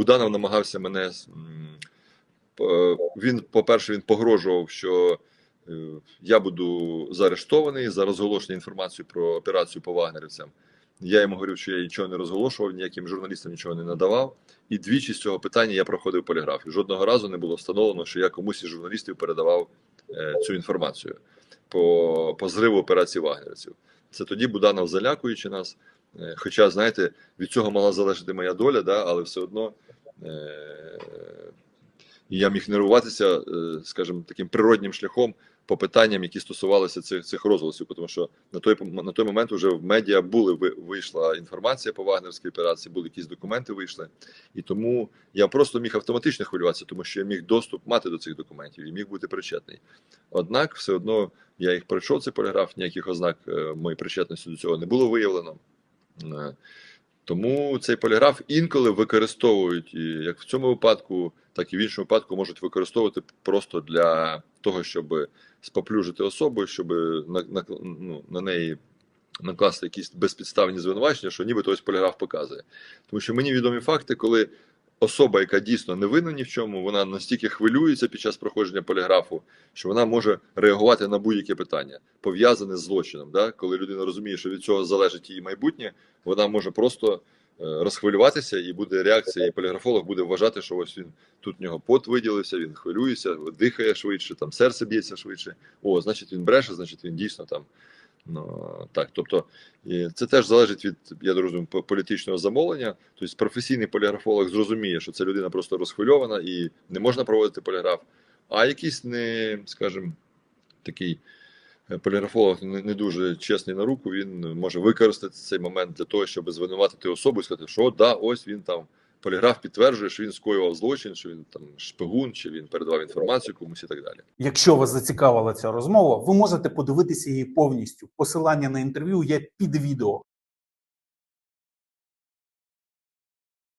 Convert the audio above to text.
Буданов намагався мене. Він, по-перше, він погрожував, що е, я буду заарештований за розголошення інформації про операцію по вагнерівцям. Я йому говорив, що я нічого не розголошував, ніяким журналістам нічого не надавав. І двічі з цього питання я проходив поліграф. Жодного разу не було встановлено, що я комусь із журналістів передавав е, цю інформацію по, по зриву операції вагнерівців. Це тоді Буданов залякуючи нас. Е, Хоча, знаєте, від цього мала залежати моя доля, да, але все одно е, я міг нервуватися, е, скажімо, таким природнім шляхом по питанням, які стосувалися цих, цих розголосів, тому що на той, на той момент вже в медіа були вийшла інформація по вагнерській операції, були якісь документи вийшли, і тому я просто міг автоматично хвилюватися, тому що я міг доступ мати до цих документів і міг бути причетний. Однак, все одно я їх пройшов цей поліграф, ніяких ознак е, моєї причетності до цього не було виявлено. Е, Тому цей поліграф інколи використовують, як в цьому випадку, так і в іншому випадку можуть використовувати просто для того, щоб споплюжити особу, щоб на, на, ну, на неї накласти якісь безпідставні звинувачення, що нібито ось поліграф показує. Тому що мені відомі факти, коли особа, яка дійсно не винна ні в чому, вона настільки хвилюється під час проходження поліграфу, що вона може реагувати на будь-яке питання, пов'язане з злочином. Да? Коли людина розуміє, що від цього залежить її майбутнє, вона може просто е, розхвилюватися, і буде реакція, і поліграфолог буде вважати, що ось він тут в нього пот виділився, він хвилюється, дихає швидше, там серце б'ється швидше. О, значить, він бреше, значить, він дійсно там. Ну, так, тобто це теж залежить від, я розумію, політичного замовлення. Тобто професійний поліграфолог зрозуміє, що ця людина просто розхвильована і не можна проводити поліграф. А якийсь не, скажімо, такий е, поліграфолог не дуже чесний на руку, він може використати цей момент для того, щоб звинуватити особу і сказати, що да, ось він там. Поліграф підтверджує, що він скоював злочин, що він там шпигун, чи він передавав інформацію комусь і так далі. Якщо вас зацікавила ця розмова, ви можете подивитися її повністю. Посилання на інтерв'ю є під відео.